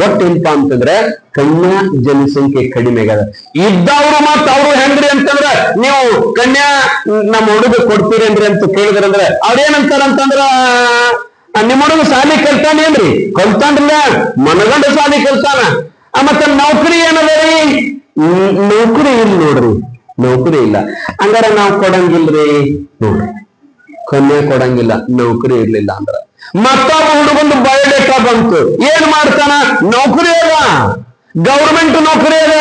ಒಟ್ಟೇನಪ್ಪಾ ಅಂತಂದ್ರೆ ಕನ್ಯಾ ಜನಸಂಖ್ಯೆ ಕಡಿಮೆ ಆಗದ. ಇದ್ದವ್ರು ಮತ್ತ ಅವ್ರು ಹೆಂಗ್ರಿ ಅಂತಂದ್ರ, ನೀವು ಕನ್ಯಾ ನಮ್ಮ ಹುಡುಗ ಕೊಡ್ತೀರೇನ್ರಿ ಅಂತ ಕೇಳಿದ್ರಂದ್ರ ಅವ್ರೇನಂತಾರ ಅಂತಂದ್ರ ನಿಮ್ಮ ಹುಡುಗ ಸಾಲಿ ಕಲ್ತಾನೇನ್ರಿ ಕಲ್ತಾನ್ರಲ್ಲ, ಮನಗಂಡ ಸಾಲಿ ಕಲ್ತಾನ. ಮತ್ತ ನೌಕರಿ ಏನದರಿ ನೌಕರಿ ಇಲ್ಲ ನೋಡ್ರಿ, ನೌಕರಿ ಇಲ್ಲ. ಹಂಗಾರ ನಾವ್ ಕೊಡಂಗಿಲ್ರಿ? ನೋಡ್ರಿ. ಕನ್ಯಾ ಕೊಡಂಗಿಲ್ಲ, ನೌಕರಿ ಇರ್ಲಿಲ್ಲ ಅಂದ್ರ. ಮತ್ತೊಬ್ಬ ಹುಡುಗಂದು ಬಯೋಡೇಟಾ ಬಂತು. ಏನ್ ಮಾಡ್ತಾನ? ನೌಕರಿ ಅದ. ಗೌರ್ಮೆಂಟ್ ನೌಕರಿ ಅದ.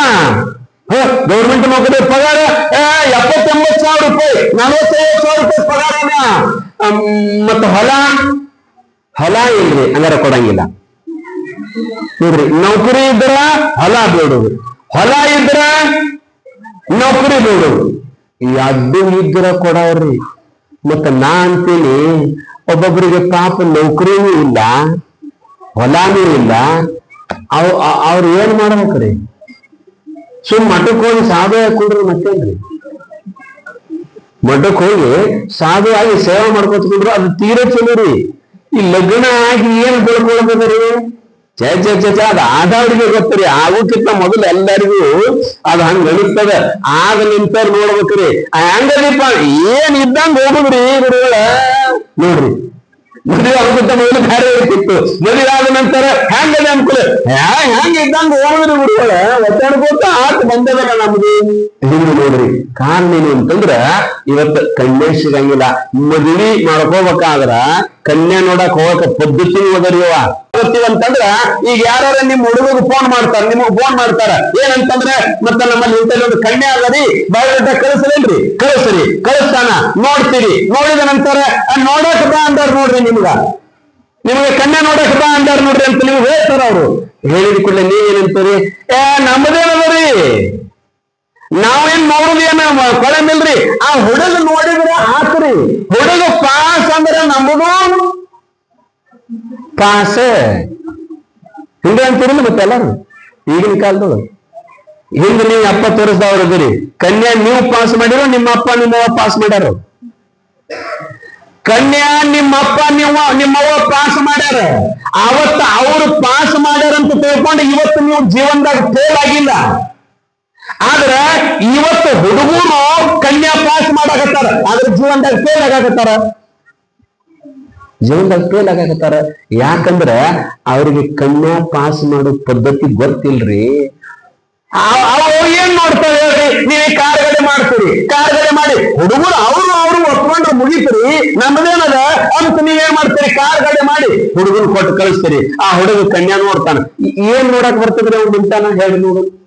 ಗೌರ್ಮೆಂಟ್ ನೌಕರಿ ಪಗಾರ? ಎಪ್ಪತ್ತೆಂಬತ್ತು ಸಾವಿರ ರೂಪಾಯಿ ನಲವತ್ತೈದು ಸಾವಿರ ರೂಪಾಯಿ ಪಗಾರ ಅಮ್, ಮತ್ತ ಹೊಲ? ಹೊಲ ಇಲ್ರಿ ಹಂಗಾರ ಕೊಡಂಗಿಲ್ಲ. ನೋಡ್ರಿ ನೌಕರಿ ಇದ್ರ ಹೊಲ ಬೇಡುದು. ಹೊಲ ಇದ್ರ ನೌಕರಿ ಬೇಡುದು. ಎರಡು ಇದ್ರ ಕೊಡವ್ರಿ ಮತ್ತ ನಾ ಅಂತೀನಿ ಒಬ್ಬೊಬ್ಬರಿಗೆ ಪಾಪ ನೌಕರಿನೂ ಇಲ್ಲ, ಹೊಲಾನೂ ಇಲ್ಲ. ಅವ್ ಅವ್ರು ಏನ್ ಮಾಡ್ಬೇಕ್ರಿ? ಸುಮ್ ಮಠಕ್ಕೆ ಹೋಗಿ ಸಾಧು ಹಾಕೊಂಡ್ರಿ ಮತ್ತೇನ್ರಿ? ಮಠಕ್ಕೆ ಹೋಗಿ ಸಾಧು ಆಗಿ ಸೇವೆ ಮಾಡ್ಕೊತ್ಕೊಂಡ್ರು ಅದು ತೀರಾ ಚಲೋ ರೀ. ಈ ಲಗ್ನ ಆಗಿ ಏನ್ ಬೆಳ್ಕೊಳ್ತದ್ರಿ ಚೇ ಛೇ ಅದು ಆದವ್ರಿಗೆ ಗೊತ್ತರಿ. ಆಗೋಕ್ಕಿಂತ ಮೊದಲು ಎಲ್ಲರಿಗೂ ಅದು ಹಂಗ ಅನಿಸ್ತದ ಆಗ ನಿಂತಾರ ನೋಡ್ಬೇಕ್ರಿ. ಹಂಗದಿಪ್ಪ ಏನ್ ಇದ್ದಂಗ ಹೋಗುದ್ರಿ ಗುರುಗಳ ನೋಡ್ರಿ. ಮದುವೆ ಆಗೋಕ್ಕಿಂತ ಮೊದಲು ಬೇರೆ ಇರ್ತಿತ್ತು ಮದುವೆ ಆದ ನಂತರ ಹೆಂಗದ ಅನ್ಕೂಲ? ಹೆಂಗ ಇದ್ದಂಗ ಹೋಗುದ್ರಿ ಗುರುಗಳ ಒತ್ತಾಡ್ಕೋತ ಆತ ಬಂದದಲ್ಲ ನಮ್ದು. ಹಿಂಗ್ ನೋಡ್ರಿ. ಕಾರಣ ಏನು ಅಂತಂದ್ರ, ಇವತ್ತು ಕಣ್ಣೇ ಸಿಗಂಗಿಲ್ಲ. ಮದುವೆ ಮಾಡ್ಕೋಬೇಕಾದ್ರ ಕನ್ಯಾ ನೋಡಕ್ ಹೋಗಕ ಪದ್ಧತಿ ಅದರಿಯವ ಅಂತಂದ್ರ ಈಗ ಯಾರ ನಿಮ್ ಹುಡುಗರು ಫೋನ್ ಮಾಡ್ತಾರ, ನಿಮಗ್ ಫೋನ್ ಮಾಡ್ತಾರ, ಏನಂತಂದ್ರೆ ಮತ್ತೆ ನಮ್ಮಲ್ಲಿ ಇಂಟರ್ನೆಟ್ ಕಣ್ಣೆ ಆಗದಿ ಬಯೋಡೇಟಾ ಕಳಿಸ್ರೇನ್ರಿ? ಕಳಿಸ್ರಿ, ಕಳಿಸ್ತಾನ, ನೋಡ್ತೀರಿ, ನೋಡಿದ ನಂತರ ನೋಡಕ್ ಬಾ ಅಂದಾರ ನೋಡ್ರಿ ನಿಮ್ಗ. ನಿಮಗೆ ಕಣ್ಣೆ ನೋಡಕ್ ಬಾ ಅಂದಾರ ನೋಡ್ರಿ ಅಂತ ನೀವು ಹೇಳ್ತಾರ ಅವ್ರು. ಹೇಳಿದ ಕೂಡಲೇ ನೀವೇನಂತೀರಿ ಏ ನಮ್ಮದೇನದರಿ ನಾವೇನ್ ನೋಡುದು ಏನ ಕೊಳಮಿಲ್ರಿ ಆ ಹುಡುಗ ನೋಡಿದ್ರೆ ಹಾಕ್ರಿ ಹುಡುಗ ಪಾಸ್ ಅಂದ್ರೆ ನಮ್ಮದು ಪಾಸ್. ಹಿಂಗೆ ಅಂತೀರಲ್ಲ ಮತ್ತೆ ಈಗಿನ ಕಾಲದ ಹಿಂದೆ ನೀವು ಅಪ್ಪ ವರ್ಷದವ್ರು ಇದ್ರಿ ಕನ್ಯಾ, ನೀವು ಪಾಸ್ ಮಾಡಿರೋ ನಿಮ್ಮ ಅಪ್ಪ ನಿಮ್ಮವ್ವ ಪಾಸ್ ಮಾಡ್ಯಾರ? ಕನ್ಯಾ ನಿಮ್ಮಪ್ಪ ನೀವು ನಿಮ್ಮವ ಪಾಸ್ ಮಾಡ್ಯಾರ? ಅವತ್ತ ಅವ್ರು ಪಾಸ್ ಮಾಡ್ಯಾರ ಅಂತ ತಿಳ್ಕೊಂಡು ಇವತ್ತು ನೀವು ಜೀವನದಾಗ ಫೇಲ್ ಆಗಿಲ್ಲ. ಆದ್ರ ಇವತ್ತು ಹುಡುಗರು ಕನ್ಯಾ ಪಾಸ್ ಮಾಡಾಕತ್ತಾರ. ಆದ್ರ ಜೀವನದಾಗ ಫೇಲ್ ಆಗಾಕತ್ತಾರ. ಜೀವನದಾಗ ಫೇಲ್ ಆಗಾಕತ್ತಾರ. ಯಾಕಂದ್ರ ಅವ್ರಿಗೆ ಕನ್ಯಾ ಪಾಸ್ ಮಾಡೋ ಪದ್ಧತಿ ಗೊತ್ತಿಲ್ರಿ. ಏನ್ ಹೇಳ್ರಿ? ನೀವೇ ಕಾರ್ಗಡೆ ಮಾಡ್ತೀರಿ. ಕಾರ್ಗಡೆ ಮಾಡಿ ಹುಡುಗರು ಅವರು ಅವರು ಒಪ್ಕೊಂಡ್ರೆ ಮುಗಿತೀರಿ. ನಮ್ದೇನದ? ಅಂತ ನೀವೇನ್ ಮಾಡ್ತೀರಿ? ಕಾರ್ಗಡೆ ಮಾಡಿ ಹುಡುಗನ್ ಕೊಟ್ಟು ಕಳಿಸ್ತೀರಿ. ಆ ಹುಡುಗ ಕನ್ಯಾ ನೋಡ್ತಾನ. ಏನ್ ನೋಡಕ್ ಬರ್ತದ್ರಿ ಅವ್ರು ನಿಂತಾನ ಹೇಳಿ ನೋಡು.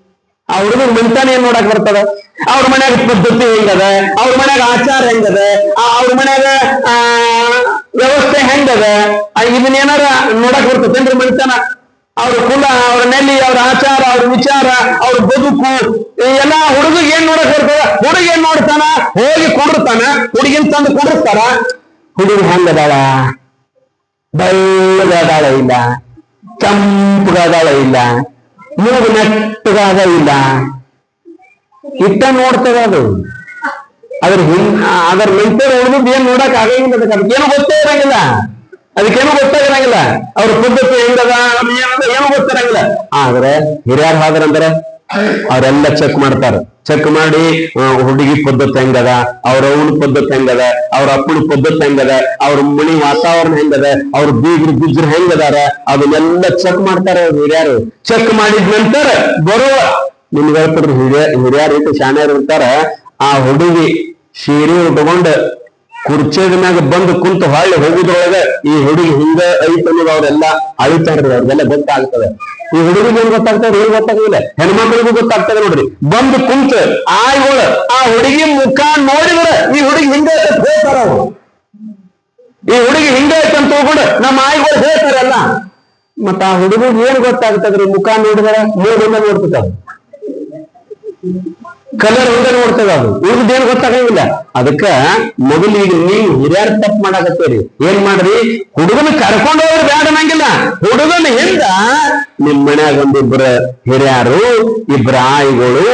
ಆ ಹುಡುಗನ್ ಮುಂತಾನೆ ಏನ್ ನೋಡಕ್ ಬರ್ತದ? ಅವ್ರ ಮನ್ಯಾಗ ಪದ್ಧತಿ ಹೆಂಗದ? ಅವ್ರ ಮನ್ಯಾಗ ಆಚಾರ ಹೆಂಗದ? ಆ, ಅವ್ರ ಮನ್ಯಾಗ, ಆ, ವ್ಯವಸ್ಥೆ ಹೆಂಗದ? ಆ, ಇದನ್ನ ಏನಾರ ನೋಡಕ್ ಬರ್ತದೇನ್ರಿ ಮನುಷ್ಯನ ಅವ್ರ ಕುಲ, ಅವ್ರ ನೆಲೆ, ಅವ್ರ ಆಚಾರ, ಅವ್ರ ವಿಚಾರ, ಅವ್ರ ಬದುಕು, ಈ ಎಲ್ಲಾ ಹುಡುಗ ಏನ್ ನೋಡಕ್ ಬರ್ತದ? ಹುಡುಗ ಏನ್ ನೋಡ್ತಾನ ಹೋಗಿ ಕೊಡಿರ್ತಾನ? ಹುಡುಗಿನ್ ತಂದು ಕೊಡಿಸ್ತಾರ ಹುಡುಗ ಹೆಂಗದಾಳ ಬೆಳ್ಳಗಾದಾಳ ಇಲ್ಲ. ಕೆಂಪಗಾದಾಳ ಇಲ್ಲ. ಮೂಗು ನೆಟ್ಟಗಾದ ಇಲ್ಲ. ಇಟ್ಟ ನೋಡ್ತದ ಅದು. ಅದ್ರ ಹಿಂದ ಅದ್ರ ಮೆಂಟರ್ ಉಳಿದ್ ಏನ್ ನೋಡಕ್ ಆಗಂಗಿಲ್ಲ ಅದಕ್ಕೆ. ಅದಕ್ಕೇನು ಗೊತ್ತೇ ಇರಂಗಿಲ್ಲ. ಅದಕ್ಕೇನು ಗೊತ್ತಾಗಿರಂಗಿಲ್ಲ ಅವ್ರ ಪದ್ಧತಿ ಹೆಂಗದ ಏನು ಗೊತ್ತಿರಂಗಿಲ್ಲ ಆದ್ರೆ ಹಿರಿಯರ್ ಹಾದ್ರಂದ್ರೆ ಅವರೆಲ್ಲ ಚೆಕ್ ಮಾಡ್ತಾರ. ಚೆಕ್ ಮಾಡಿ ಹುಡುಗಿ ಪದ್ಧತಿ ಹೆಂಗದ, ಅವ್ರ ಅವನ ಪದ್ಧತಿ ಹೆಂಗದ, ಅವ್ರ ಅಪ್ಪನ ಪದ್ಧತಿ ಹೆಂಗದ, ಅವ್ರ ಮನಿ ವಾತಾವರಣ ಹೆಂಗದ, ಅವ್ರ ಬೀಗ್ರು ಬಿಜ್ರು ಹೆಂಗದಾರ, ಅದನ್ನೆಲ್ಲ ಚೆಕ್ ಮಾಡ್ತಾರ ಹಿರಿಯರು. ಚೆಕ್ ಮಾಡಿದ ನಂತರ ಬರುವ, ನಿಮ್ಗೆ ಹೇಳ್ತಾರ ಹಿರಿಯ, ಹಿರಿಯರು ಇಟ್ಟು ಶಾಣ್ಯರು ಇರ್ತಾರ, ಆ ಹುಡುಗಿ ಸೀರೆ ಉಟ್ಕೊಂಡ್ ಕುರ್ಚೇದ ಮ್ಯಾಗ ಬಂದು ಕುಂತು ಹೊಳ್ಳಿ ಹೋಗುದ್ರೊಳಗ ಈ ಹುಡುಗಿ ಹಿಂಗ ಐತ್ ಅನ್ನೋದು ಅವ್ರೆಲ್ಲ ಅಳಿತಾರ್ರಿ, ಅವ್ರಿಗೆಲ್ಲ ಗೊತ್ತಾಗ್ತದೆ. ಈ ಹುಡುಗಿಗೆ ಏನ್ ಗೊತ್ತಾಗ್ತದೆ? ಏನ್ ಗೊತ್ತಾಗಿಲ್ಲ ಹೆಣ್ಮಕ್ಳಿಗೂ ಗೊತ್ತಾಗ್ತದೆ ನೋಡ್ರಿ. ಬಂದು ಕುಂತ ಆಯ್ಗೋಳ, ಆ ಹುಡುಗಿ ಮುಖ ನೋಡಿದ್ರ ಈ ಹುಡುಗಿ ಹಿಂದೆ ಹೇಳ್ತಾರ ಈ ಹುಡುಗಿ ಹಿಂದೆ ಅಂತ ತಿಳ್ಕೊಂಡು ನಮ್ಮ ಆಯ್ಗಳು ಹೇಳ್ತಾರಲ್ಲ ಮತ್ತ ಆ ಹುಡುಗಿಗೆ ಏನ್ ಗೊತ್ತಾಗ್ತದ್ರಿ ಮುಖ ನೋಡಿದ್ರ ಮೂರಿಂದ ನೋಡ್ತದ ಕಲರ್ ಹಿಂಗ ನೋಡ್ತದ ಅದು. ಉಳಿದೇನು ಗೊತ್ತಾಗಂಗಿಲ್ಲ ಅದಕ್ಕ ಮೊದಲು ಈಗ ನೀವು ಹಿರಿಯರ್ ತಪ್ಪು ಮಾಡಾಕತ್ತೀರಿ. ಏನ್ ಮಾಡ್ರಿ? ಹುಡುಗನ ಕರ್ಕೊಂಡು ಹೋಗ್ರಿ ಬೇಡ ನಂಗಿಲ್ಲ. ಹುಡುಗನ ಹಿಂದ ನಿಮ್ ಮನ್ಯಾಗ ಒಂದಿಬ್ರ ಹಿರಿಯರು, ಇಬ್ರ ಆಯಿಗಳು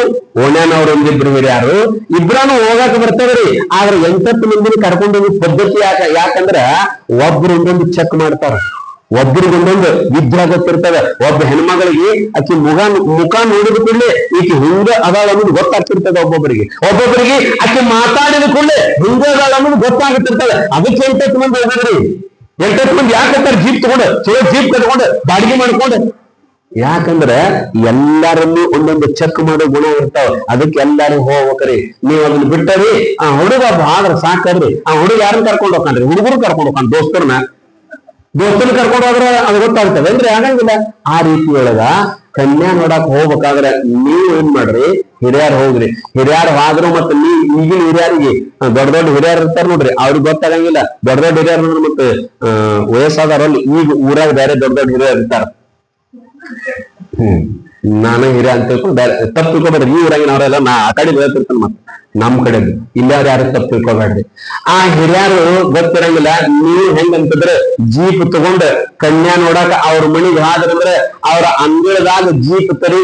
ಓಣ್ಯಾನವ್ರ ಒಂದಿಬ್ರು ಹಿರಿಯರು, ಇಬ್ರಾನು ಹೋಗಾಕ ಬರ್ತವ್ರಿ ಆದ್ರೆ ಎಂಟತ್ತು ಮಂದಿನ ಕರ್ಕೊಂಡು ಹೋಗಿ ಪದ್ಧತಿ ಯಾಕ ಯಾಕಂದ್ರ ಒಬ್ರು ಒಂದೊಂದು ಚೆಕ್ ಮಾಡ್ತಾರ. ಒಬ್ಬರಿಗೊಂದೊಂದು ವಿದ್ಯೆ ಗೊತ್ತಿರ್ತದ ಒಬ್ಬ ಹೆಣ್ಮಗಳಿಗೆ ಆಕಿ ಮುಖ ಮುಖ ನೋಡಿದ ಕೂಡಲೇ ಈಕೆ ಹಿಂಗ ಅದಾಳ ಅನ್ನೋದು ಗೊತ್ತಾಗ್ತಿರ್ತದ ಒಬ್ಬೊಬ್ಬರಿಗೆ. ಒಬ್ಬೊಬ್ಬರಿಗೆ ಆಕೆ ಮಾತಾಡಿದ ಕೂಡಲೇ ಹಿಂಗ ಅದಾಳ ಅನ್ನೋದು ಗೊತ್ತಾಗುತ್ತಿರ್ತದ ಅದಕ್ಕೆ ಎಂಟತ್ತು ಮಂದಿ ಹೋಗಿದ್ರಿ. ಎಂಟತ್ತು ಮಂದಿ ಯಾಕಂತಾರೆ ಜೀಪ್ ತಗೊಂಡು, ಚಲೋ ಜೀಪ್ ಕಟ್ಕೊಂಡು, ಬಾಡಿಗೆ ಮಾಡ್ಕೊಂಡು. ಯಾಕಂದ್ರೆ ಎಲ್ಲರನ್ನೂ ಒಂದೊಂದು ಚೆಕ್ ಮಾಡೋ ಗುಣ ಇರ್ತಾವ. ಅದಕ್ಕೆ ಎಲ್ಲಾರು ಹೋಗ್ಬೇಕ್ರಿ. ನೀವು ಅದನ್ನ ಬಿಟ್ಟರಿ ಆ ಹುಡುಗ ಆದ್ರ ಸಾಕಲ್ರಿ ಆ ಹುಡುಗ ಯಾರನ್ನ ಕರ್ಕೊಂಡು ಹೋಗ್ತಾನ್ರಿ? ಹುಡುಗರು ಕರ್ಕೊಂಡು ಹೋಗ್ತಾನೆ, ದೋಸ್ತರನ್ನ? ದೋಸ್ತರನ್ನ ಕರ್ಕೊಂಡು ಹೋದ್ರೆ ಅದು ಗೊತ್ತಾಗ್ತದೆ. ಅಂದ್ರೆ ಆಗಂಗಿಲ್ಲ ಆ ರೀತಿ ಒಳಗ ಕನ್ಯಾ ನೋಡಕ್ ಹೋಗ್ಬೇಕಾದ್ರೆ ನೀವು ಏನ್ ಮಾಡ್ರಿ? ಹಿರಿಯರ್ ಹೋಗ್ರಿ. ಹಿರಿಯರ್ ಹಾದ್ರು ಮತ್ತೆ ನೀ ಈಗಿನ ಹಿರಿಯರಿಗೆ ದೊಡ್ಡ ದೊಡ್ಡ ಹಿರಿಯರ್ ಇರ್ತಾರ ನೋಡ್ರಿ. ಅವ್ರಿಗೆ ಗೊತ್ತಾಗಂಗಿಲ್ಲ. ದೊಡ್ಡ ದೊಡ್ಡ ಹಿರಿಯರ್ ಅಂದ್ರೆ ಮತ್ತೆ ವಯಸ್ಸಾದವ್ರಲ್ಲಿ ಈಗ ಊರಾಗ ಬೇರೆ ದೊಡ್ಡ ದೊಡ್ಡ ಹಿರಿಯರ್ ಇರ್ತಾರ. ಹ್ಮ್. ನಾನು ಹಿರಿಯ ಅಂತ ತಿಳ್ಕೊಂಡು ಬೇರೆ ತಪ್ಪು ತಿಳ್ಕೊಬೇಡ್ರಿ. ಈ ಊರಾಗಿನವರೆಲ್ಲ ನಾ ಆ ಕಡೆ ಹೇಳ್ತಿರ್ತಾನೆ ಮತ್ತೆ. ನಮ್ ಕಡೆ ಇಲ್ಲಾರ ಯಾರು ತಪ್ಪು ತಿಳ್ಕೊಬೇಡ್ರಿ ಆ ಹಿರಿಯರು ಗೊತ್ತಿರಂಗಿಲ್ಲ, ನೀವು ಹೆಂಗಂತಂದ್ರೆ ಜೀಪ್ ತಗೊಂಡ್ ಕನ್ಯಾ ನೋಡಾಕ ಅವ್ರ ಮನಿಗ್ ಹಾದ್ರಂದ್ರೆ ಅವ್ರ ಅಂಗಳದಾಗ ಜೀಪ್ ತರಿ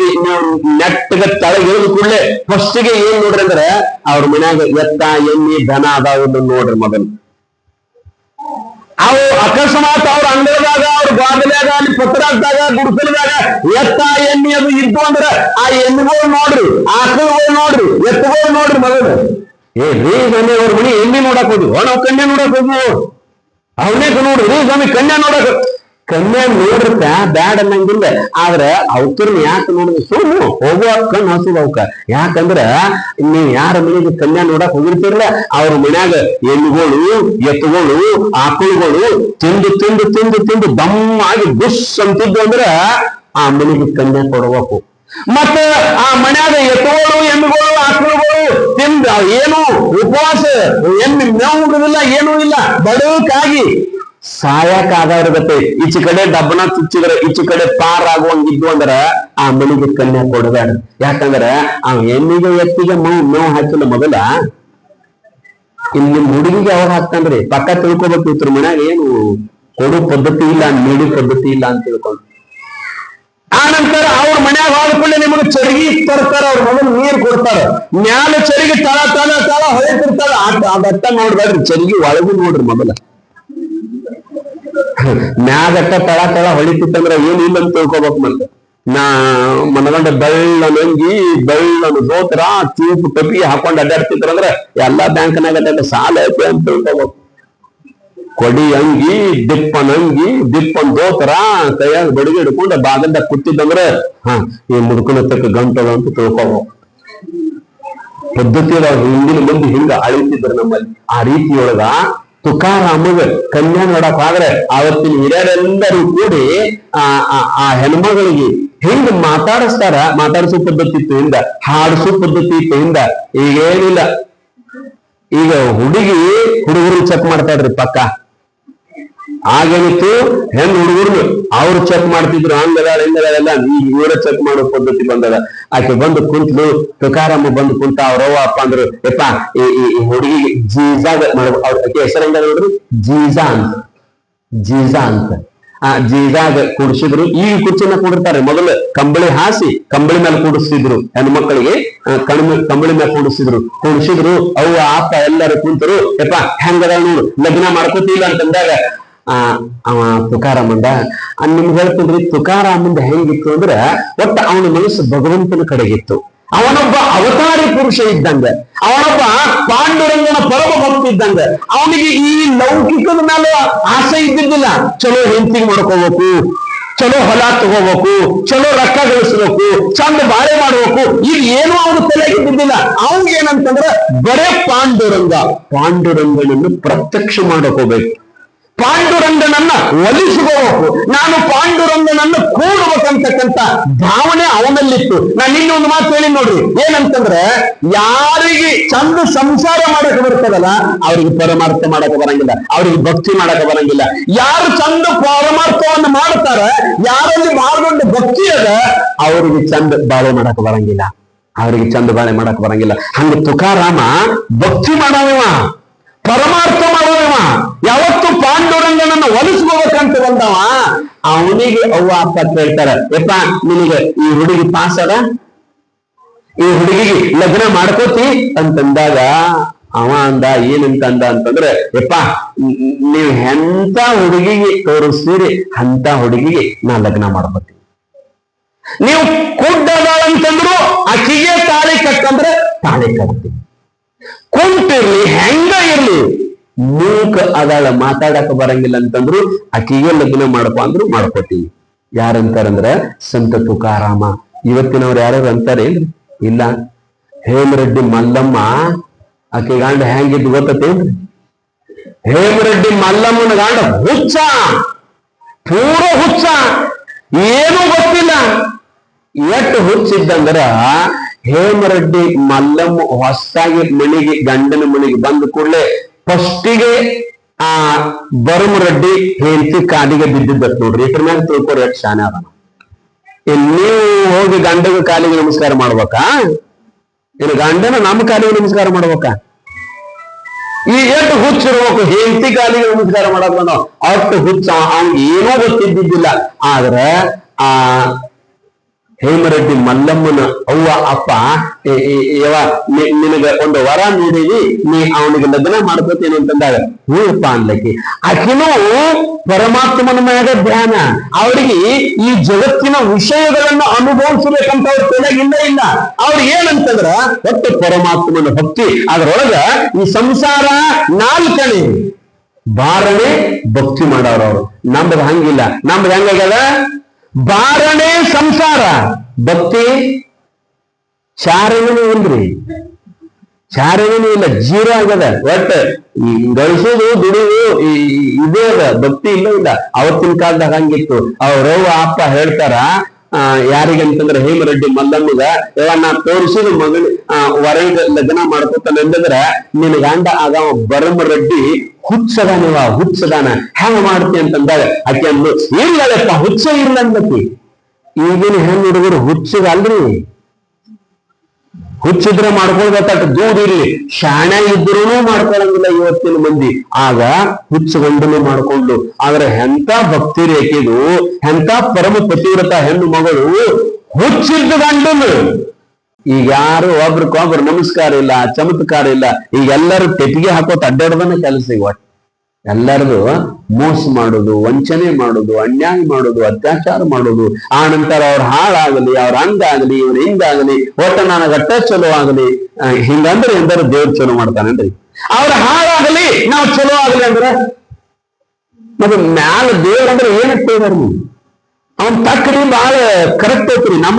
ನೆಟ್ಟಗ ತಳಗಿಳಿದು ಕೂಡಲೇ ಫಸ್ಟ್ಗೆ ಏನ್ ನೋಡ್ರಿ ಅಂದ್ರೆ ಅವ್ರ ಮನ್ಯಾಗ ಎತ್ತ, ಎಮ್ಮಿ, ದನ ಅದಾವ ನೋಡ್ರಿ ಮೊದಲು. ಅವು ಅಕಸ್ಮಾತ್ ಅವ್ರ ಅಂಗಳದಾಗ, ಅವ್ರ ಬಾಗಿಲಾಗ ಅಲ್ಲಿ ಪತ್ರದಾಗ, ಗುಡಿಸಲದಾಗ ಎತ್ತ, ಎಣ್ಣೆ ಅದು ಇದ್ದು ಅಂದ್ರ ಆ ಎಣ್ಣೆಗಳು ನೋಡ್ರಿ, ಆಕಳುಗಳು ನೋಡ್ರಿ, ಎತ್ತುಗಳು ನೋಡ್ರಿ ಮೊದಲು. ಏ ರೀ ಸ್ವಾಮಿ ಅವ್ರ ಮನಿ ಎಣ್ಣೆ ನೋಡಕ್ ಹೋದ್ವಿ. ನಾವು ಕನ್ಯಾ ನೋಡಕ್ ಹೋದ್ವಿ ಅವನೇ ನೋಡ್ರಿ ರೀ ಸ್ವಾಮಿ ಕನ್ಯಾ ನೋಡಕ್ ಕನ್ಯಾ ನೋಡ್ರಕ್ಕ ಬ್ಯಾಡ್ ಅನ್ನಂಗಿಲ್ಲ. ಆದ್ರ ಅವತರ್ನ ಯಾಕೆ ನೋಡಿದ್ರು ಸುಮ್ಮನೆ ಹೋಗುವ ಕಣ್ಣು ಹಸಿದ ಅವಕ್ಕ ಯಾಕಂದ್ರ ನೀವ್ ಯಾರ ಮನೆಗೆ ಕನ್ಯಾ ನೋಡಕ್ ಹೋಗಿರ್ತಿರ್ಲ ಅವ್ರ ಮನ್ಯಾಗ ಎಣ್ಣುಗಳು, ಎತ್ತುಗಳು, ಆಕಳುಗಳು ತಿಂದು ತಿಂದು ತಿಂದು ತಿಂದು ದಮ್ಮಾಗಿ ಬುಷ್ ಅಂತಿದ್ದು ಅಂದ್ರ ಆ ಮನೆಗೆ ಕನ್ಯಾ ಕೊಡಬೇಕು. ಮತ್ತೆ ಆ ಮನ್ಯಾಗ ಎತ್ತುಗಳು, ಎಮ್ಮೆಗಳು, ಆಕಳುಗಳು ತಿಂದ, ಏನು ಉಪವಾಸ, ಎಮ್ಮೆ, ಮೇವು ಹುಡುಗಿಲ್ಲ ಏನೂ ಇಲ್ಲ. ಬಡಕಾಗಿ ಸಾಯಕ್ ಆಧಾರ ಇರುತ್ತೆ. ಈಚೆ ಕಡೆ ಡಬ್ಬನ ಚುಚ್ಚಿದ್ರೆ ಈಚೆ ಕಡೆ ಪಾರ್ ಆಗುವಂಗಿದ್ದು ಅಂದ್ರ ಆ ಮಳಿಗೆ ಕನ್ಯಾ ಕೊಡಬೇಡ. ಯಾಕಂದ್ರ ಆ ಹೆಣ್ಣಿಗೆ ಎತ್ತಿಗೆ ಮೇವು ನೋವು ಹಾಕಿಲ್ಲ ಮೊದಲ. ಇಲ್ಲಿ ಹುಡುಗಿಗೆ ಯಾವಾಗ ಹಾಕ್ತಾನ್ರಿ? ಪಕ್ಕ ತಿಳ್ಕೊಬೇಕು ಇದ್ರ ಮನ್ಯಾಗ ಏನು ಕೊಡು ಪದ್ಧತಿ ಇಲ್ಲ, ನೀಡಿ ಪದ್ಧತಿ ಇಲ್ಲ ಅಂತ ತಿಳ್ಕೊಂಡು. ಆ ನಂತರ ಅವ್ರ ಮನ್ಯಾಗ ಹೋದ್ಕೊಳ್ಳಿ ನಿಮಗೆ ಚರಿಗಿ ತರ್ತಾರ, ಅವ್ರ ಮೊದಲು ನೀರ್ ಕೊಡ್ತಾರ. ಮ್ಯಾಲ ಚರಿಗಿ ತಳ ತಳ ತಳ ಹೊಳಿತಿರ್ತಾರ ಅದಟ್ಟ ನೋಡ್ಬೇಡ್ರಿ, ಚರಿಗಿ ಒಳಗೂ ನೋಡ್ರಿ ಮೊದಲ. ಮ್ಯಾಗಟ್ಟ ತಳ ತಳ ಹೊಳಿತಿತ್ತಂದ್ರ ಏನ್ ಇಲ್ಲ ಅಂತ ತಿಳ್ಕೊಬೇಕು ಮತ್ತೆ ನಾ ಮನಗಂಡ ಬೆಳ್ಳನ ಅಂಗಿ ಬೆಳ್ಳನ ಸೋತ್ರ ಚೂಪು ಟೊಪ್ಪಿ ಹಾಕೊಂಡ್ ಅಡ್ಡಾಡ್ತಿದ್ರಂದ್ರ ಎಲ್ಲಾ ಬ್ಯಾಂಕ್ನಾಗ ಸಾಲ ಐತಿ ಅಂತ ತಿಳ್ಕೊಬೇಕು. ಕೊಡಿ ಅಂಗಿ, ದಿಪ್ಪನ ಅಂಗಿ, ದಿಪ್ಪನ್ ದೋತರ ಕೈಯಾಗ ಬಡಿಗೆ ಹಿಡ್ಕೊಂಡು ಬಾಗಲ್ದಾಗ ಕುತ್ತಿದ್ದಂದ್ರೆ ಹಾ, ಈ ಮುದುಕನ ತಕ್ಕ ಗಂಟದ ಅಂತ ತಿಳ್ಕೊಬೇಕು. ಪದ್ಧತಿಯೊಳಗ ಹಿಂದಿನ ಮಂದಿ ಹಿಂಗ ಅಳಿತಿದ್ರು ನಮ್ಮಲ್ಲಿ. ಆ ರೀತಿಯೊಳಗ ತುಕಾರಾಮಗ ಕನ್ಯಾ ನೋಡಕ್ ಆದ್ರೆ ಅವತ್ತಿನ ಹಿರಿಯರೆಲ್ಲರೂ ಕೂಡಿ ಆ, ಆ- ಹೆಣ್ಮಗಳಿಗೆ ಹೆಂಗ್ ಮಾತಾಡಿಸ್ತಾರ? ಮಾತಾಡಿಸೋ ಪದ್ಧತಿ ಇತ್ತು ಹಿಂದ ಹಾಡಿಸೋ ಪದ್ಧತಿ ಇತ್ತು ಹಿಂದ ಈಗ ಏನಿಲ್ಲ ಈಗ ಹುಡುಗಿ ಹುಡುಗರು ಚೆಕ್ ಮಾಡ್ತಾರ್ರಿ ಪಕ್ಕ. ಆಗೇನಿತ್ತು ಹೆಣ್ಣು ಹುಡುಗರು ಅವ್ರು ಚೆಕ್ ಮಾಡ್ತಿದ್ರು ಹಂಗದಾಳ ಹಿಂಗದಾಳೆಲ್ಲ ಈಗ ಇವರ ಚೆಕ್ ಮಾಡೋ ಪದ್ಧತಿ ಬಂದದ. ಆಕೆ ಬಂದು ಕುಂತ್ಲು ತುಕಾರಮ್ಮ ಬಂದು ಕುಂತ ಅವ್ರವ್ವ ಅಪ್ಪ, ಅಂದ್ರು ಯಪ್ಪ ಈ ಹುಡುಗಿಗೆ ಅವ್ರ, ಆಕೆ ಹೆಸರು ಹೆಂಗ ನೋಡ್ರಿ? ಜೀಜಾ ಅಂತ. ಜೀಜಾ ಅಂತ. ಆ ಜೀಜಾಗ ಕೂಡಿಸಿದ್ರು. ಈ ಕುರ್ಚಿನ ಕೂಡಿರ್ತಾರೆ. ಮೊದಲು ಕಂಬಳಿ ಹಾಸಿ, ಕಂಬಳಿ ಮೇಲೆ ಕೂಡಿಸ್ತಿದ್ರು. ಹೆಣ್ಮಕ್ಳಿಗೆ ಕಣ್ಮ, ಕಂಬಳಿ ಮೇಲೆ ಕೂಡಿಸಿದ್ರು ಕೂಡಿಸಿದ್ರು. ಅವು ಅಪ್ಪ ಎಲ್ಲರೂ ಕುಂತರು ಯಪ್ಪ ಹೆಂಗದ ನೋಡು, ಲಗ್ನ ಮಾಡ್ಕೋತಿಲ್ಲ ಅಂತಂದಾಗ ಆ, ಅವ ತುಕಾರಾಮಂದ. ನಿಮ್ಗೆ ಹೇಳ್ತೀನಿ ತುಕಾರಾಮಂದ ಹೆಂಗಿತ್ತು ಅಂದ್ರ ಒಟ್ಟ ಅವನ ಮನಸ್ಸು ಭಗವಂತನ ಕಡೆಗಿತ್ತು. ಅವನೊಬ್ಬ ಅವತಾರಿ ಪುರುಷ ಇದ್ದಂಗ, ಅವನೊಬ್ಬ ಪಾಂಡುರಂಗನ ಪರಮ ಭಕ್ತ ಇದ್ದಂಗ, ಅವನಿಗೆ ಈ ಲೌಕಿಕದ ಮೇಲೆ ಆಸೆ ಇದ್ದಿದ್ದಿಲ್ಲ. ಚಲೋ ಹೆಂಡತಿ ಮಾಡ್ಕೋಬೇಕು, ಚಲೋ ಹೊಲ ತಗೋಬೇಕು, ಚಲೋ ರೊಕ್ಕ ಗಳಿಸ್ಬೇಕು, ಚಂದ ಬಾಳೆ ಮಾಡ್ಬೇಕು, ಈಗ ಏನು ಅವನು ತಲೆಗೆ ಬಿದ್ದಿಲ್ಲ ಅವ್ನಿಗೆ ಏನಂತಂದ್ರೆ ಬರೇ ಪಾಂಡುರಂಗ. ಪಾಂಡುರಂಗನನ್ನು ಪ್ರತ್ಯಕ್ಷ ಮಾಡಕ್ ಹೋಗ್ಬೇಕು ಪಾಂಡುರಂಗನನ್ನ ಒಲಿಸ್ಕೋಬೇಕು ನಾನು ಪಾಂಡುರಂಗನನ್ನು ಕೂಡಬೇಕಂತಕ್ಕಂತ ಭಾವನೆ ಅವನಲ್ಲಿತ್ತು. ನಾನು ಇನ್ನೊಂದು ಮಾತು ಹೇಳಿ ನೋಡ್ರಿ. ಏನಂತಂದ್ರೆ, ಯಾರಿಗೆ ಚಂದ ಸಂಸಾರ ಮಾಡಕ್ಕೆ ಬರ್ತದಲ್ಲ ಅವ್ರಿಗೆ ಪರಮಾರ್ಥ ಮಾಡಕ್ ಬರಂಗಿಲ್ಲ. ಅವ್ರಿಗೆ ಭಕ್ತಿ ಮಾಡಕ್ ಬರಂಗಿಲ್ಲ. ಯಾರು ಚಂದ ಪರಮಾರ್ಥವನ್ನು ಮಾಡ್ತಾರ, ಯಾರಲ್ಲಿ ಮಾರ್ಗೊಂಡ ಭಕ್ತಿ ಅದ, ಅವರಿಗೆ ಚಂದ ಬಾಳೆ ಮಾಡಕ್ ಬರಂಗಿಲ್ಲ. ಅವರಿಗೆ ಚಂದ ಬಾಳೆ ಮಾಡಕ್ ಬರಂಗಿಲ್ಲ. ಹಂಗ ತುಕಾರಾಮ ಭಕ್ತಿ ಮಾಡವ ಪರಮಾರ್ಥ ಮಾಡವ ಪಾಂಡುರಂಗನನ್ನ ಒಲಿಸ್ಕೋಬೇಕಂತ ಬಂದವ, ಅವನಿಗೆ ಅವ್ವ ಅಪ್ಪ ಕೇಳ್ತಾರ ಯಪ್ಪ, ನಿನಗೆ ಈ ಹುಡುಗಿ ಪಾಸ್ ಅದ? ಈ ಹುಡುಗಿಗೆ ಲಗ್ನ ಮಾಡ್ಕೋತಿ? ಅಂತಂದಾಗ ಅವ ಅಂದ ಏನಂತ ಅಂದ ಅಂತಂದ್ರೆ, ಯಪ್ಪ ನೀವ್ ಎಂತ ಹುಡುಗಿಗೆ ತೋರಿಸ್ತೀರಿ, ಅಂತ ಹುಡುಗಿಗೆ ನಾ ಲಗ್ನ ಮಾಡ್ಬೇಕು ನೀವು ಕುಡ್ಡದಾಳಂತಂದ್ರು ಆಕಿಗೆ ತಾಳಿ ಕಟ್ಟಂದ್ರೆ ತಾಳಿ ಕಟ್ತೀನಿ. ಕುಂಟಿರ್ಲಿ ಹೆಂಗ ಇರ್ಲಿ? ಮೂಕ ಅದಾಳ ಮಾತಾಡಕ ಬರಂಗಿಲ್ಲ ಅಂತಂದ್ರು ಆಕಿಗೆ ಲಗ್ನ ಮಾಡಪ್ಪ ಅಂದ್ರು ಮಾಡ್ಕೋತೀವಿ. ಯಾರಂತಾರಂದ್ರ ಸಂತ ತುಕಾರಾಮ. ಇವತ್ತಿನವ್ರು ಯಾರು ಅಂತಾರೇನ್ರಿ ಇಲ್ಲ. ಹೇಮರೆಡ್ಡಿ ಮಲ್ಲಮ್ಮ. ಆಕೆ ಗಾಂಡ ಹೆಂಗಿದ್ದು ಗೊತ್ತೇನ್ರಿ ಹೇಮರೆಡ್ಡಿ ಮಲ್ಲಮ್ಮನ ಗಾಂಡ ಹುಚ್ಚ. ಪೂರ ಹುಚ್ಚ. ಏನು ಗೊತ್ತಿಲ್ಲ. ಎಷ್ಟು ಹುಚ್ಚಿದ್ದಂದ್ರ ಹೇಮರೆಡ್ಡಿ ಮಲ್ಲಮ್ಮ ಹೊಸಾಗಿ ಮನೆಗೆ ಗಂಡನ ಮನೆಗೆ ಬಂದ ಕೂಡಲೇ ಫಸ್ಟಿಗೆ ಆ ಬರಮರೆಡ್ಡಿ ಹೆಂಡತಿ ಕಾಲಿಗೆ ಬಿದ್ದಿದ್ದತ್ ನೋಡ್ರಿ. ಇದ್ರ ಮೇಲೆ ತಿಳ್ಕೊರಿ ಎಷ್ಟು ಶಾನೆ ಅದ ನೀವು ಹೋಗಿ ಗಂಡಗ ಕಾಲಿಗೆ ನಮಸ್ಕಾರ ಮಾಡ್ಬೇಕಾ? ಇನ್ನು ಗಂಡನ ನಮ್ಮ ಕಾಲಿಗೆ ನಮಸ್ಕಾರ ಮಾಡ್ಬೇಕಾ? ಈ ಎಷ್ಟು ಹುಚ್ಚಿರ್ಬೇಕು ಹೆಂಡತಿ ಕಾಲಿಗೆ ನಮಸ್ಕಾರ ಮಾಡಕ್ ಬಂದ ಅಷ್ಟು ಹುಚ್ಚ. ಅವ್ನಿಗೆ ಏನೂ ಗೊತ್ತಿದ್ದಿದ್ದಿಲ್ಲ. ಆದ್ರೆ ಆ ಹೇಮರೆಡ್ಡಿ ಮಲ್ಲಮ್ಮನ ಅವ್ವ ಅಪ್ಪ ನಿ- ನಿನಗ ಒಂದು ವರ ನೀಡಿವಿ ನೀ ಅವನಿಗೆ ಲಗ್ನ ಮಾಡ್ಕೋತೇನೆ ಅಂತಂದಾಗ ಹೂಪ್ಪ ಅನ್ಲಕ್ಕಿ. ಆಕಿನೂ ಪರಮಾತ್ಮನ ಮ್ಯಾಗ ಧ್ಯಾನ. ಅವರಿಗೆ ಈ ಜಗತ್ತಿನ ವಿಷಯಗಳನ್ನು ಅನುಭವಿಸಬೇಕಂತ ಅವ್ರ ಇಲ್ಲ ಇಲ್ಲ. ಅವ್ರು ಏನಂತಂದ್ರ, ಒಟ್ಟು ಪರಮಾತ್ಮನ ಭಕ್ತಿ. ಅದರೊಳಗ ಈ ಸಂಸಾರ ನಾಲ್ಕನೇ ಬಾರನೆ ಭಕ್ತಿ ಮಾಡೋರು ಅವ್ರು. ನಮ್ದು ಹಂಗಿಲ್ಲ. ನಮ್ದು ಹೆಂಗಾಗ್ಯದ? ಬಾರನೆ ಸಂಸಾರ. ಭಕ್ತಿ ಚಾರಣೆ ಇಲ್ರಿ ಚಾರಣೆ ಇಲ್ಲ, ಜೀರೋ ಆಗದ. ಒಟ್ಟ ಈ ಗಳಿಸೋದು, ದುಡಿದು ಇದೇ ಅದ, ಭಕ್ತಿ ಇಲ್ಲ ಇಲ್ಲ ಅವತ್ತಿನ ಕಾಲದಾಗ ಹಂಗಿತ್ತು. ಅವ್ರವ್ವ ಅಪ್ಪ ಹೇಳ್ತಾರ ಆ, ಯಾರಿಗೆ ಅಂತಂದ್ರೆ ಹೇಮರೆಡ್ಡಿ ಮಲ್ಲಮ್ಮಗ ಯಾವ ನಾ ತೋರಿಸಿದ ಮಗನ ವರೈದ ಲಗ್ನ ಮಾಡ್ಕೊತಾನೆ ಅಂತಂದ್ರೆ ನಿನ್ ಗಂಡ ಆಗ ಬರಮ ರೆಡ್ಡಿ ಹುಚ್ಚದಾನವ ಹುಚ್ಚದಾನ ಹೆಂಗ ಮಾಡ್ತಿ ಅಂತಂದಾಗ ಆಕೆ ಏನ್ ಹೇಳಪ್ಪ ಹುಚ್ಚ ಇಲ್ಲ ಅಂದತಿ ಈಗಿನ ಹೆಣ್ಣು ಹುಡುಗರು ಹುಚ್ಚಗ ಅಲ್ರಿ. ಹುಚ್ಚಿದ್ರೆ ಮಾಡ್ಕೊಳ್ಬೇಕಟ್ ದೂರ ಇರ್ಲಿ. ಶಾಣೆ ಇದ್ರೂ ಮಾಡ್ಕೊಳಂಗಿಲ್ಲ ಇವತ್ತಿನ ಮಂದಿ. ಆಗ ಹುಚ್ಚಗೊಂಡನು ಮಾಡ್ಕೊಂಡು. ಆದ್ರೆ ಎಂತ ಭಕ್ತಿ ರೇಖೆದು ಎಂತ ಪರಮ ಪತಿವ್ರತ ಹೆಣ್ಣು ಮಗಳು ಹುಚ್ಚಿದ್ದ ಗಂಡನು ಈಗ ಯಾರು ಒಬ್ರಿಗೊಬ್ರು ನಮಸ್ಕಾರ ಇಲ್ಲ, ಚಮತ್ಕಾರ ಇಲ್ಲ, ಈಗ ಎಲ್ಲರೂ ಹಾಕೋ ಹಾಕೋತ ಅಡ್ಡಾಡ್ದನ ಕೆಲಸ ಈಗ ಎಲ್ಲರದು ಮೋಸ ಮಾಡೋದು, ವಂಚನೆ ಮಾಡೋದು, ಅನ್ಯಾಯ ಮಾಡೋದು, ಅತ್ಯಾಚಾರ ಮಾಡೋದು. ಆ ನಂತರ ಅವ್ರ ಹಾಳಾಗಲಿ, ಅವ್ರ ಹಂಗಾಗಲಿ ಇವ್ರ ಹಿಂಗಾಗಲಿ ಒಟ್ಟ ನಾನ ಅಟ್ಟ ಚಲೋ ಆಗಲಿ. ಹಿಂಗಂದ್ರೆ ಎಂದರು ದೇವ್ರು ಚಲೋ ಮಾಡ್ತಾನೇನ್ರಿ ಅವ್ರ ಹಾಳಾಗಲಿ, ನಾವು ಚಲೋ ಆಗಲಿ ಅಂದ್ರೆ? ಮತ್ತೆ ಮ್ಯಾಲ ದೇವ್ರ ಅಂದ್ರೆ ಏನಕ್ಕೆ ನೀವು? ಅವನ್ ತಕ್ಕಡಿ ಬಹಳ ಕರೆಕ್ಟ್ ಐತ್ರಿ. ನಮ್ಮ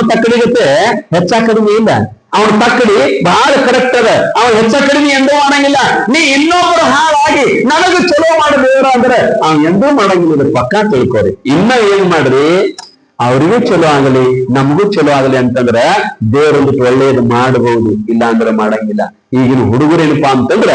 ಹೆಚ್ಚ ಕಡಿಮೆ ಇಲ್ಲ. ಅವನ ತಕ್ಕಡಿ ಬಹಳ ಕರೆಕ್ಟ್ ಅದ. ಅವನ್ ಹೆಚ್ಚ ಕಡಿಮೆ ಎಂದೂ ಮಾಡಂಗಿಲ್ಲ. ನೀ ಇನ್ನೊಬ್ರು ಹಾಳಾಗಿ ನನಗೂ ಚಲೋ ಮಾಡಬೇಕು ಅಂದ್ರೆ ಅವ್ನ್ ಎಂದೂ ಮಾಡಂಗಿಲ್ಲ. ಪಕ್ಕಾ ತಿಳ್ಕೊರಿ. ಇನ್ನ ಏನ್ ಮಾಡ್ರಿ? ಅವ್ರಿಗೂ ಚಲೋ ಆಗಲಿ, ನಮಗೂ ಚಲೋ ಆಗಲಿ ಅಂತಂದ್ರ ದೇವ್ರೊಂದು ಒಳ್ಳೆಯದು ಮಾಡಬಹುದು ಇಲ್ಲ ಅಂದ್ರೆ ಮಾಡಂಗಿಲ್ಲ. ಈಗಿನ ಹುಡುಗರೇನಪ್ಪಾ ಅಂತಂದ್ರ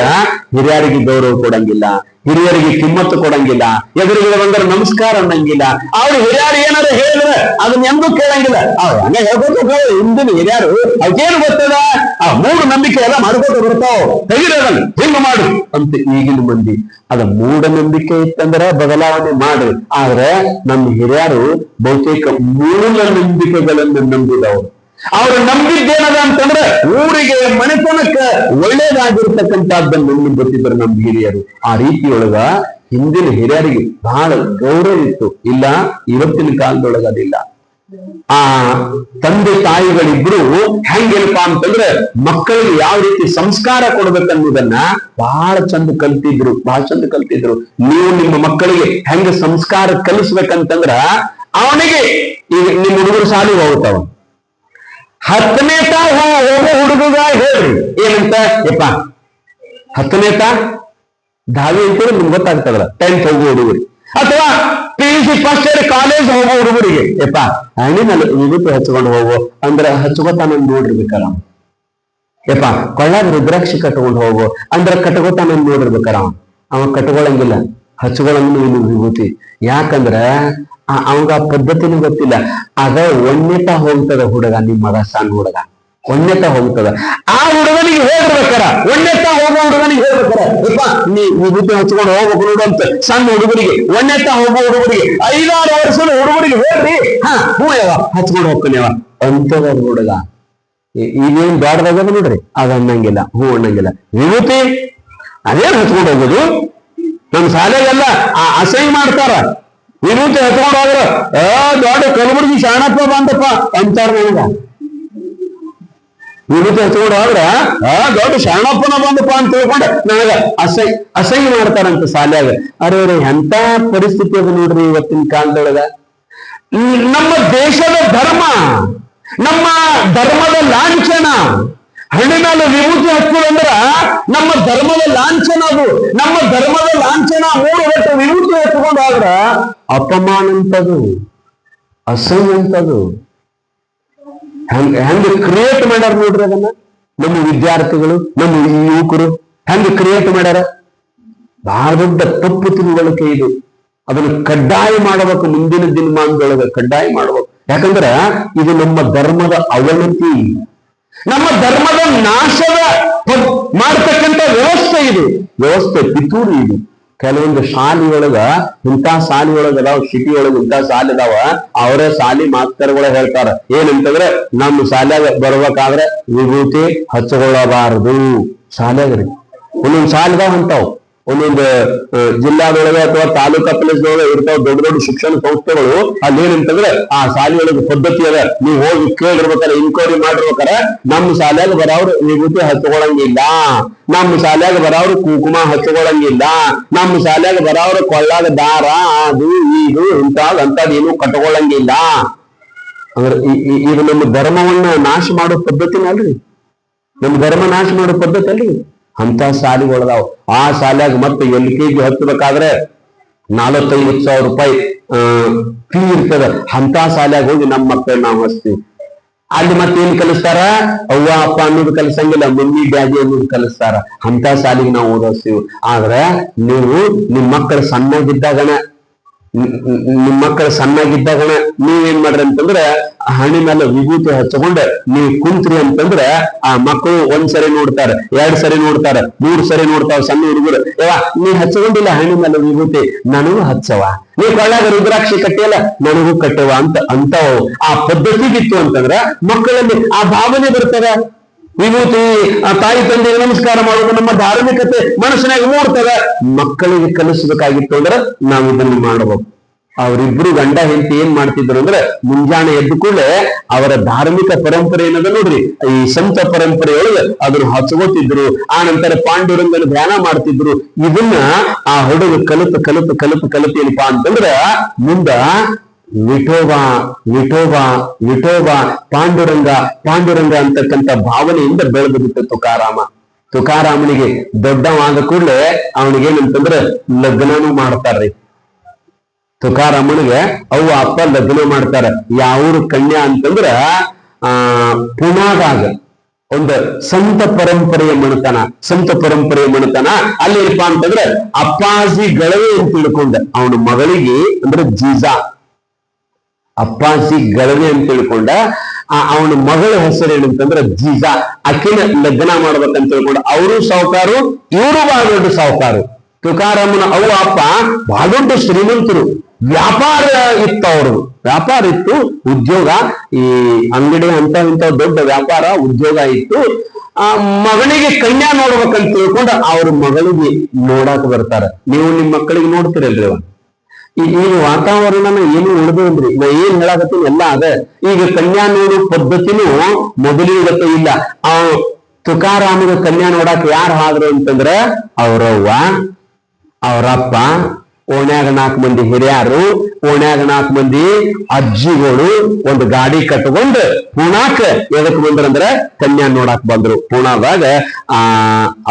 ಹಿರಿಯರಿಗೆ ಗೌರವ ಕೊಡಂಗಿಲ್ಲ, ಹಿರಿಯರಿಗೆ ಕಿಮ್ಮತ್ತು ಕೊಡಂಗಿಲ್ಲ ಎದುರಿಗೆ ಬಂದ್ರೆ ನಮಸ್ಕಾರ ಅನ್ನಂಗಿಲ್ಲ. ಅವ್ರು ಹಿರಿಯರು ಏನಾರ ಹೇಳಿದ್ರೆ ಅದನ್ನ ಎಂದೂ ಕೇಳಂಗಿಲ್ಲ. ಅವ್ರು ಹಂಗ ಹೋಗ್ತಾರೆ. ಹಿಂದಿನ ಹಿರಿಯರು ಅವಕ್ಕೇನು ಗೊತ್ತದ? ಆ ಮೂಢ ನಂಬಿಕೆ ಎಲ್ಲ ಮಾಡ್ಕೊಂಡು ಬರ್ತಾವ ತೆಗಿರೋದಲ್ಲ ಹಿಂಗ ಮಾಡು ಅಂತ ಈಗಿನ ಮಂದಿ. ಅದ ಮೂಢನಂಬಿಕೆ ಇತ್ತಂದ್ರೆ ಬದಲಾವಣೆ ಮಾಡ್ರಿ ಆದ್ರೆ ನಮ್ಮ ಹಿರಿಯರು ಬಹುತೇಕ ಮೂಲ ನಂಬಿಕೆಗಳನ್ನು ನಂಬಿದವರು. ಅವ್ರು ನಂಬಿದ್ದೇನದ ಅಂತಂದ್ರೆ ಊರಿಗೆ ಮನೆತನಕ್ಕ ಒಳ್ಳೇದಾಗಿರ್ತಕ್ಕಂಥದ್ದನ್ನು ನಂಬಿಟ್ಟಿದ್ರು ನಮ್ಮ ಹಿರಿಯರು. ಆ ರೀತಿಯೊಳಗ ಹಿಂದಿನ ಹಿರಿಯರಿಗೆ ಬಹಳ ಗೌರವ ಇತ್ತು. ಇಲ್ಲ, ಇವತ್ತಿನ ಕಾಲದೊಳಗ ಅದಿಲ್ಲ. ಆ ತಂದೆ ತಾಯಿಗಳಿಬ್ರು ಹೆಂಗೇನಪ್ಪ ಅಂತಂದ್ರೆ ಮಕ್ಕಳಿಗೆ ಯಾವ ರೀತಿ ಸಂಸ್ಕಾರ ಕೊಡ್ಬೇಕನ್ನೋದನ್ನ ಬಹಳ ಚಂದ ಕಲ್ತಿದ್ರು, ಬಹಳ ಚಂದ ಕಲ್ತಿದ್ರು. ನೀವು ನಿಮ್ಮ ಮಕ್ಕಳಿಗೆ ಹೆಂಗ ಸಂಸ್ಕಾರ ಕಲಿಸ್ಬೇಕಂತಂದ್ರ ಅವನಿಗೆ ಈಗ ನಿಮ್ಮ ಹುಡುಗರು ಶಾಲೆಗೆ ಹೋಗ್ತಾವ ಹತ್ತನೇ ತಾ ಹೋಗೋ ಹುಡುಗ ಹೇಳ್ರಿ ಏನಂತ? ಯಪ್ಪ, ಹತ್ತನೇ ತಾ? ದಾವಿ ಅಂತ ನಿಮ್ಗೆ ಗೊತ್ತಾಗ್ತದಲ್ಲ. ಟೆಂತ್ ಹೋಗೋ ಹುಡುಗರು. ಅಥವಾ P U C first year college ಹೋಗೋ ಹುಡುಗರಿಗೆ. ಯಪ್ಪ ಹಣ್ಣಿನಲ್ಲಿ ವಿಭೂತಿ ಹಚ್ಕೊಂಡು ಹೋಗು. ಅಂದ್ರೆ ಹಚ್ಕೋತಾನ ನೋಡಿರ್ಬೇಕಲ್ಲ. ಯಪ್ಪ, ಕೊಳ್ಳಾಗ ರುದ್ರಾಕ್ಷಿ ಕಟ್ಕೊಂಡು ಹೋಗು. ಅಂದ್ರೆ ಕಟ್ಕೋತಾನ ನೋಡಿರ್ಬೇಕಲ್ಲ. ಅವ ಅವ ಕಟ್ಕೊಳಂಗಿಲ್ಲ. ಹಚ್ಕೊಳಂಗಿಲ್ಲ ಇಲ್ಲಿ ವಿಭೂತಿ. ಯಾಕಂದ್ರ ಅವಾಗ ಆ ಪದ್ಧತಿನೂ ಗೊತ್ತಿಲ್ಲ. ಅದ ಒಣ್ಣೆತ ಹೋಗ್ತದ ಹುಡುಗ, ನಿಮ್ಮ ಮಗ ಸಣ್ಣ ಹುಡುಗ. ಒಣ್ಣೆತ ಹೋಗ್ತದ. ಆ ಹುಡುಗನಿಗೆ ಹೇಳ್ಬೇಕಾರ. ಒಣ್ಣೆತ ಹೋಗೋ ಹುಡುಗನಿಗೆ ಹೇಳ್ಬೇಕಾರ. ನೀ ವಿಭೂತಿ ಹಚ್ಕೊಂಡು ಹೋಗ್ಬೇಕು ನೋಡು ಅಂತ ಸಣ್ಣ ಹುಡುಗರಿಗೆ ಒಣ್ಣೆತ ಹೋಗೋ ಹುಡುಗರಿಗೆ ಐದಾರು ವರ್ಷದ ಹುಡುಗರಿಗೆ ಹೇಳ್ರಿ. ಹಾ ಹ್ಞೂ ಯಾವ ಹಚ್ಕೊಂಡು ಹೋಗ್ತಾನೆ ಯಾವ ಅಂತದ ಹುಡುಗ. ಈಗೇನ್ ಬ್ಯಾಡ್ದಾಗ ನೋಡ್ರಿ. ಅದ ಅನ್ನಂಗಿಲ್ಲ ಹೂ ಅನ್ನಂಗಿಲ್ಲ. ವಿಭೂತಿ, ಅದೇನ್ ಹಚ್ಕೊಂಡು ಹೋಗೋದು? ನಮ್ ಶಾಲೆಗೆಲ್ಲ ಆ ಅಸಹ್ಯ ಮಾಡ್ತಾರ. ವಿರುದ್ಧ ಹೋದ್ರ ಆ ದೊಡ್ಡ ಕಲಬುರ್ಗಿ ಶಾಣಪ್ಪ ಬಂದಪ್ಪ ಅಂತಾರ ನನಗ ವಿನೂತಿ ಹಚ್ಕೊಂಡು ಹೋದ್ರ ಆ, ದೊಡ್ಡ ಶಾಣಪ್ಪನ ಬಂದಪ್ಪ ಅಂತ ತಿಳ್ಕೊಂಡ. ನನಗ ಅಸಹ್ಯ ಅಸಹ್ಯ ಮಾಡ್ತಾರಂತ ಶಾಲ್ಯಾಗ. ಅರೆ ಅರೆ, ಎಂತ ಪರಿಸ್ಥಿತಿ ಅದ ನೋಡ್ರಿ ಇವತ್ತಿನ ಕಾಲದೊಳಗ. ನಮ್ಮ ದೇಶದ ಧರ್ಮ, ನಮ್ಮ ಧರ್ಮದ ಲಾಂಛನ ಹಣ್ಣಿ ಮೇಲೆ ವಿಭೂತಿ ಅಂದ್ರ ನಮ್ಮ ಧರ್ಮದ ಲಾಂಛನ ಅದು. ನಮ್ಮ ಧರ್ಮದ ಲಾಂಛನ ಮೂರು ವರ್ಷ ವಿಭೂತಿ ಹಚ್ಕೊಂಡಾದ್ರ ಅಪಮಾನ ಅಂತದು ಅಸಹ್ಯ ಅಂತದು ಹೆಂಗ್ ಕ್ರಿಯೇಟ್ ಮಾಡ್ಯಾರ ನೋಡ್ರಿ ಅದನ್ನ? ನಮ್ಮ ವಿದ್ಯಾರ್ಥಿಗಳು, ನಮ್ಮ ಯುವಕರು ಹೆಂಗ್ ಕ್ರಿಯೇಟ್ ಮಾಡ್ಯಾರ? ಬಹಳ ದೊಡ್ಡ ತಪ್ಪು ತಿಳುವಳಿಕೆ ಇದು. ಅದನ್ನು ಕಡ್ಡಾಯ ಮಾಡಬೇಕು ಮುಂದಿನ ದಿನಮಾನದೊಳಗೆ ಕಡ್ಡಾಯ ಮಾಡಬೇಕು. ಯಾಕಂದ್ರ ಇದು ನಮ್ಮ ಧರ್ಮದ ಅವನತಿ. ನಮ್ಮ ಧರ್ಮದ ನಾಶದ ಮಾಡ್ತಕ್ಕಂತ ವ್ಯವಸ್ಥೆ ಇದು. ವ್ಯವಸ್ಥೆ ಪಿತೂರಿ ಇದು. ಕೆಲವೊಂದು ಶಾಲೆಯೊಳಗ ಇಂಥ ಶಾಲೆಯೊಳಗ ಅದಾವ, ಸಿಟಿ ಒಳಗ ಇಂಥ ಶಾಲೆ ಅದಾವ, ಅವರೇ ಶಾಲಿ ಮಾಸ್ತರ್ಗಳ ಹೇಳ್ತಾರ. ಏನಂತಂದ್ರೆ, ನಮ್ಮ ಶಾಲ್ಯಾಗ ಬರ್ಬೇಕಾದ್ರೆ ವಿಭೂತಿ ಹಚ್ಕೊಳ್ಳಬಾರದು. ಶಾಲ್ಯಾಗ್ರಿ ಒಂದೊಂದ್ ಶಾಲೆದಾವ ಅಂತಾವ್ ಒಂದೊಂದು ಜಿಲ್ಲಾದೊಳಗೆ ಅಥವಾ ತಾಲೂಕಾ ಪ್ಲೇಸ್ದೊಳಗೆ ಇರ್ತಾವ ದೊಡ್ಡ ದೊಡ್ಡ ಶಿಕ್ಷಣ ಸಂಸ್ಥೆಗಳು ಅಲ್ಲಿ ಏನಂತಂದ್ರೆ ಆ ಶಾಲೆಯೊಳಗೆ ಪದ್ಧತಿ ಅದ. ನೀವು ಹೋಗಿ ಕೇಳಿರ್ಬೇಕಾರೆ ಇನ್ಕ್ವೈರಿ ಮಾಡಿರ್ಬೇಕಾರೆ, ನಮ್ಮ ಶಾಲ್ಯಾಗ ಬರೋರು ವಿಭೂತಿ ಹಚ್ಕೊಳಂಗಿಲ್ಲ. ನಮ್ಮ ಶಾಲ್ಯಾಗ ಬರೋರು ಕುಂಕುಮ ಹಚ್ಕೊಳಂಗಿಲ್ಲ. ನಮ್ಮ ಶಾಲ್ಯಾಗ ಬರೋರು ಕೊಳ್ಳಾಗ ದಾರ, ಅದು ಇದು ಇಂತಾದ್ ಅಂತದ್ ಏನು ಕಟ್ಕೊಳಂಗಿಲ್ಲ. ಅಂದ್ರೆ ಇದು ನಮ್ಮ ಧರ್ಮವನ್ನ ನಾಶ ಮಾಡೋ ಪದ್ಧತಿನ ನಮ್ಮ ಧರ್ಮ ನಾಶ ಮಾಡೋ ಪದ್ಧತಿ ಅಲ್ರಿ. ಅಂತ ಶಾಲೆಗಳದಾವ್ ಆ ಶಾಲ್ಯಾಗ ಮತ್ತೆ ಎಲ್ ಕೆ ಜಿ ಹಚ್ಚಬೇಕಾದ್ರೆ ನಾಲ್ವತ್ತೈವತ್ತು ಸಾವಿರ ರೂಪಾಯಿ ಫೀ ಇರ್ತದ. ಅಂತ ಶಾಲ್ಯಾಗ ಹೋಗಿ ನಮ್ಮ ಮಕ್ಕಳು ನಾವು ಹಚ್ತೀವಿ. ಅಲ್ಲಿ ಮತ್ತೇನ್ ಕಲಿಸ್ತಾರ? ಅವ್ವ, ಅಪ್ಪ ಅನ್ನೋದು ಕಲಿಸಂಗಿಲ್ಲ, ಮಮ್ಮಿ, ಡ್ಯಾಡಿ ಅನ್ನೋದು ಕಲಿಸ್ತಾರ. ಅಂತ ಶಾಲೆಗೆ ನಾವು ಓದಿಸ್ತೀವಿ. ಆದ್ರೆ ನೀವು ನಿಮ್ ಮಕ್ಕಳು ಸಣ್ಣಗಿದ್ದಾಗನ ನಿ- ನಿ- ನಿಮ್ ಮಕ್ಕಳು ಸಣ್ಣಾಗಿದ್ದಾಗ ನೀವೇನ್ ಮಾಡ್ರಿ ಅಂತಂದ್ರೆ ಹಣಿ ಮೇಲೆ ವಿಭೂತಿ ಹಚ್ಚಕೊಂಡು ನೀವ್ ಕುಂತ್ರಿ ಅಂತಂದ್ರೆ ಆ ಮಕ್ಕಳು ಒಂದ್ ಸರಿ ನೋಡ್ತಾರೆ, ಎರಡ್ ಸರಿ ನೋಡ್ತಾರ, ಮೂರ್ ಸರಿ ನೋಡ್ತಾವ ಸಣ್ಣ ಹುಡುಗರು. ಏವಾ ನೀ ಹಚ್ಕೊಂಡಿಲ್ಲ ಹಣಿ ಮೇಲೆ ವಿಭೂತಿ, ನನಗೂ ಹಚ್ಚವ ನೀ ಕೊಳ್ಳಾಗ ರುದ್ರಾಕ್ಷಿ ಕಟ್ಟಿಯಲ್ಲ, ನನಗೂ ಕಟ್ಟವ ಅಂತ ಅಂತ ಆ ಪದ್ಧತಿಗಿತ್ತು ಅಂತಂದ್ರ ಮಕ್ಕಳಲ್ಲಿ ಆ ಭಾವನೆ ಬರ್ತದೆ. ವಿಭೂತಿ, ಆ ತಾಯಿ ತಂದೆಗೆ ನಮಸ್ಕಾರ ಮಾಡೋದು ನಮ್ಮ ಧಾರ್ಮಿಕತೆ, ಮನಸ್ಸಿನಾಗ ಮೂಡ್ತವೆ ಮಕ್ಕಳಿಗೆ ಕಲಿಸಬೇಕಾಗಿತ್ತು ಅಂದ್ರೆ ನಾವು ಇದನ್ನು ಮಾಡಬಹುದು ಅವರಿಬ್ರು ಗಂಡ ಹೆಂಡತಿ ಏನ್ ಮಾಡ್ತಿದ್ರು ಅಂದ್ರೆ ಮುಂಜಾನೆ ಎದ್ದು ಕೂಡಲೇ ಅವರ ಧಾರ್ಮಿಕ ಪರಂಪರೆ ಏನದ ನೋಡ್ರಿ, ಈ ಸಂತ ಪರಂಪರೆಯೊಳಗೆ ಅದನ್ನು ಹಚ್ಕೋತಿದ್ರು, ಆ ನಂತರ ಪಾಂಡುರಂಗನ ಧ್ಯಾನ ಮಾಡ್ತಿದ್ರು. ಇದನ್ನ ಆ ಹುಡುಗ ಕಲಿತು ಕಲಿತು ಕಲಿತು ಕಲಿತೇನಪ್ಪಾ ಅಂತಂದ್ರ ಮುಂದ ವಿಠೋಬಾ ವಿಠೋಬಾ ವಿಠೋಬಾ, ಪಾಂಡುರಂಗ ಪಾಂಡುರಂಗ ಅಂತಕ್ಕಂಥ ಭಾವನೆಯಿಂದ ಬೆಳೆದು ಬಿಟ್ಟು ತುಕಾರಾಮ. ತುಕಾರಾಮನಿಗೆ ದೊಡ್ಡವಾದ ಕೂಡಲೇ ಅವನಿಗೆ ಏನಂತಂದ್ರೆ ಲಗ್ನನೂ ಮಾಡ್ತಾರ್ರಿ. ತುಕಾರಾಮನಿಗೆ ಅವ್ವ, ಅಪ್ಪ ಲಗ್ನ ಮಾಡ್ತಾರ. ಯಾವ್ರ ಕನ್ಯಾ ಅಂತಂದ್ರ, ಆ ಪುನಾದಾಗ ಒಂದು ಸಂತ ಪರಂಪರೆಯ ಮಣತನ ಸಂತ ಪರಂಪರೆಯ ಮಣತನ ಅಲ್ಲಿ ಏನಪ್ಪಾ ಅಂತಂದ್ರೆ ಅಪ್ಪಾಜಿ ಗಳವೆ ಅಂತ ತಿಳ್ಕೊಂಡ. ಅವನ ಮಗಳಿಗೆ ಅಂದ್ರೆ ಜೀಜಾ. ಅಪ್ಪಾಜಿ ಗಳವೆ ಅಂತ ತಿಳ್ಕೊಂಡ ಅವನ ಮಗಳ ಹೆಸರು ಏನಂತಂದ್ರೆ ಜೀಜಾ. ಅಕ್ಕಿನ ಲಗ್ನ ಮಾಡ್ಬೇಕಂತ ತಿಳ್ಕೊಂಡ. ಅವರು ಸಾವುಕಾರು ಇವರು ಬಹಳ ದೊಡ್ಡ ಸಾವುಕಾರು ತುಕಾರಾಮನ ಅವು ಅಪ್ಪ ಬಹಳ ದೊಡ್ಡ ಶ್ರೀಮಂತರು. ವ್ಯಾಪಾರ ಇತ್ತು ಅವರು ವ್ಯಾಪಾರ ಇತ್ತು, ಉದ್ಯೋಗ, ಈ ಅಂಗಡಿ ಅಂತ ಇಂತ ದೊಡ್ಡ ವ್ಯಾಪಾರ, ಉದ್ಯೋಗ ಇತ್ತು. ಆ ಮಗಳಿಗೆ ಕನ್ಯಾ ನೋಡ್ಬೇಕಂತ ತಿಳ್ಕೊಂಡು, ಅವ್ರ ಮಗಳಿಗೆ ನೋಡಾಕ ಬರ್ತಾರ. ನೀವು ನಿಮ್ ಮಕ್ಕಳಿಗೆ ನೋಡ್ತಿರಲ್ರಿ ಅವ ಈ ಏನು ವಾತಾವರಣನ ಏನು ಉಳಿದ್ರಿ ನಾ ಏನ್ ಹೇಳಕತ್ತೀನಿ? ಎಲ್ಲ ಅದ. ಈಗ ಕನ್ಯಾ ನೋಡು ಪದ್ಧತಿನೂ ಮೊದಲಿಗತ್ತೆ ಇಲ್ಲ. ಆ ತುಕಾರಾಮನ ಕನ್ಯಾ ನೋಡಾಕ ಯಾರು ಹಾದ್ರು ಅಂತಂದ್ರ ಅವ್ರವ್ವ ಅವರಪ್ಪ ಓಣ್ಯಾಗ ನಾಲ್ಕು ಮಂದಿ ಹಿರಿಯಾರು, ಓಣ್ಯಾಗ ನಾಲ್ಕು ಮಂದಿ ಅಜ್ಜಿಗಳು ಒಂದು ಗಾಡಿ ಕಟ್ಕೊಂಡು ಪೂಣಾಕ ಎದಕ್ ಬಂದ್ರಂದ್ರ ಕನ್ಯಾ ನೋಡಾಕ್ ಬಂದ್ರು. ಪೂಣಾದಾಗ ಆ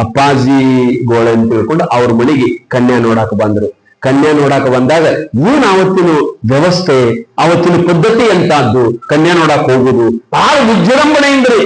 ಅಪ್ಪಾಜಿಗಳು ಅಂತ ತಿಳ್ಕೊಂಡು ಅವ್ರ ಮನೆಗೆ ಕನ್ಯಾ ನೋಡಾಕ್ ಬಂದ್ರು. ಕನ್ಯಾ ನೋಡಾಕ ಬಂದಾಗ ಏನ್ ಅವತ್ತಿನ ವ್ಯವಸ್ಥೆ ಅವತ್ತಿನ ಪದ್ಧತಿ ಎಂತಾದ್ದು ಕನ್ಯಾ ನೋಡಾಕ ಹೋಗುದು ಬಹಳ ವಿಜೃಂಭಣೆಯಿಂದ್ರಿ.